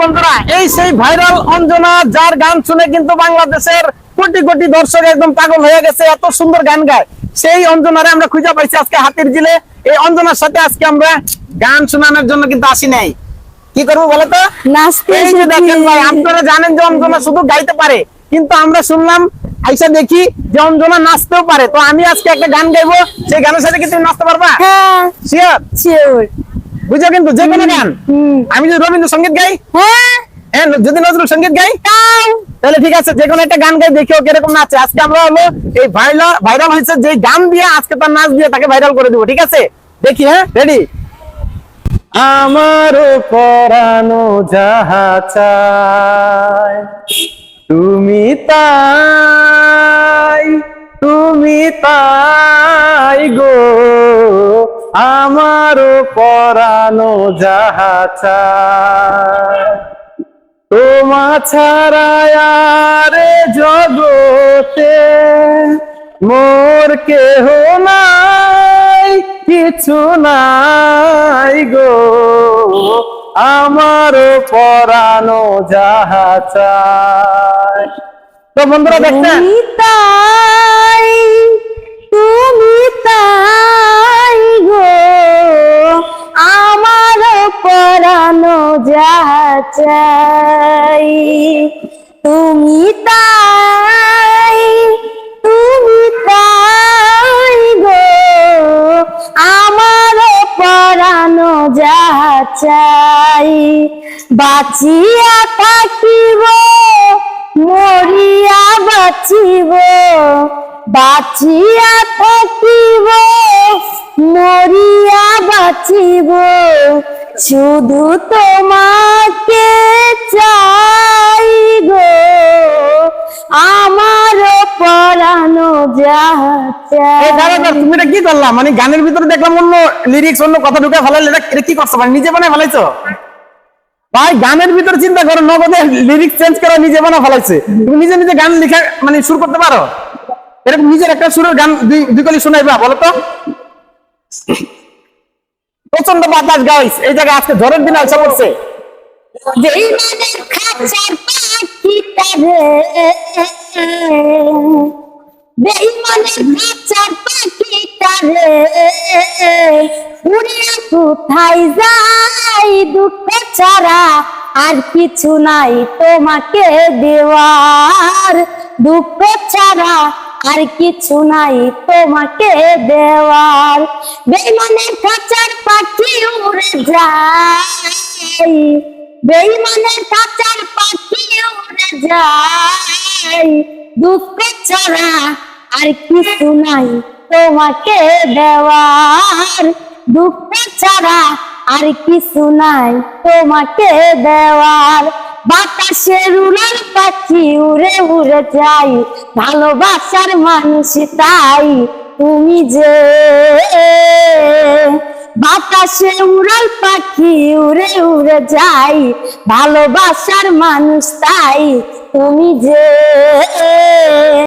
বন্ধুরা এই সেই ভাইরাল অঞ্জনা যার গান শুনে কিন্তু বাংলাদেশের কোটি কোটি দর্শক একদম পাগল হয়ে গেছে এত সুন্দর গান গায়। সেই অঞ্জনারে আমরা খুঁজে পাইছি আজকে হাতির জিলে এই অঞ্জনার সাথে আজকে আমরা গান শোনানোর জন্য কিন্তু আসি নাই। কি করব বলো তো? এই যে দেখেন ভাই আপনারা জানেন যে অঞ্জনা শুধু গাইতে পারে কিন্তু আমরা শুনলাম আইসা দেখি যে অঞ্জনা নাচতেও পারে। তো আমি আজকে একটা গান গাইবো সেই গানের সাথে কি তুমি নাচতে পারবা? হ্যাঁ। শিওর শিওর বুঝো কিন্তু যে কোনো গান। আমি যদি রবীন্দ্রসঙ্গীত গাই হ্যাঁ। হ্যাঁ যদি নজরুল সংগীত গাই তাহলে ঠিক আছে যে কোনো একটা গান গাই দেখি ও কীরকম নাচে। আজকে আমরা হলো এই ভাইরাল ভাইরাল হয়েছে যে গান দিয়ে আজকে তার নাচ দিয়ে তাকে ভাইরাল করে দিব ঠিক আছে? দেখি হ্যাঁ রেডি আমার পরানো যাহা চায় তুমি তাই তুমি তাই গো। আমার পরানো তোমা ছাড়া আর জগতে মোর কেহ নাই, কিছু নাই গো। আমার পরানো যাহা চায়। তো বন্ধুরা দেখছেন? পরানো যাহা চাই তুমি তাই তুমি তাই গো। আমার পরানো যাহা চাই বাঁচিয়া থাকিব, মরিয়া বাঁচিব। বাঁচিয়া থাকিব, মরিয়া বাঁচিব। শুধু তোমাকে চাই গো। আমার পরানো তুমি এটা কি করলাম মানে গানের ভিতরে দেখলাম অন্য লিরিক্স অন্য কথা ঢুকে ফেলাইলে এটা কি করছ? মানে নিজে বানায় ফেলাইছো? ভাই, গানের ভিতরে চিন্তা করো, নগদে লিরিক্স চেঞ্জ করা নিজে বানা ফেলাইছে। তুমি নিজে নিজে গান লিখে মানে সুর করতে পারো? এরকম নিজের একটা সুরের গান দুই দুই কলি শোনাইবা, বলো তো। প্রচণ্ড বাতাস গাইস এই জায়গায় আজকে ঝড়ের দিন আসা পড়ছে। আর কিছু নাই তোমাকে দেওয়ার। দুঃখ ছাড়া আর কিছু নাই তোমাকে দেওয়ার। বেইমানের খাঁচার পাখি উড়ে যায়। বেইমানের কাচার পাখি উড়ে যায়। দুঃখ ছাড়া আর কিছু নাই তোমাকে দেওয়ার। দুঃখ ছাড়া আর কিছু নাই তোমাকে দেওয়ার। বাতাসের উড়ার পাখি উড়ে উড়ে যাই ভালোবাসার মানুষ তাই তুমি যে। বাতাসে উড়াল পাখি উড়ে উড়ে যাই, ভালোবাসার মানুষ তাই তুমি যে।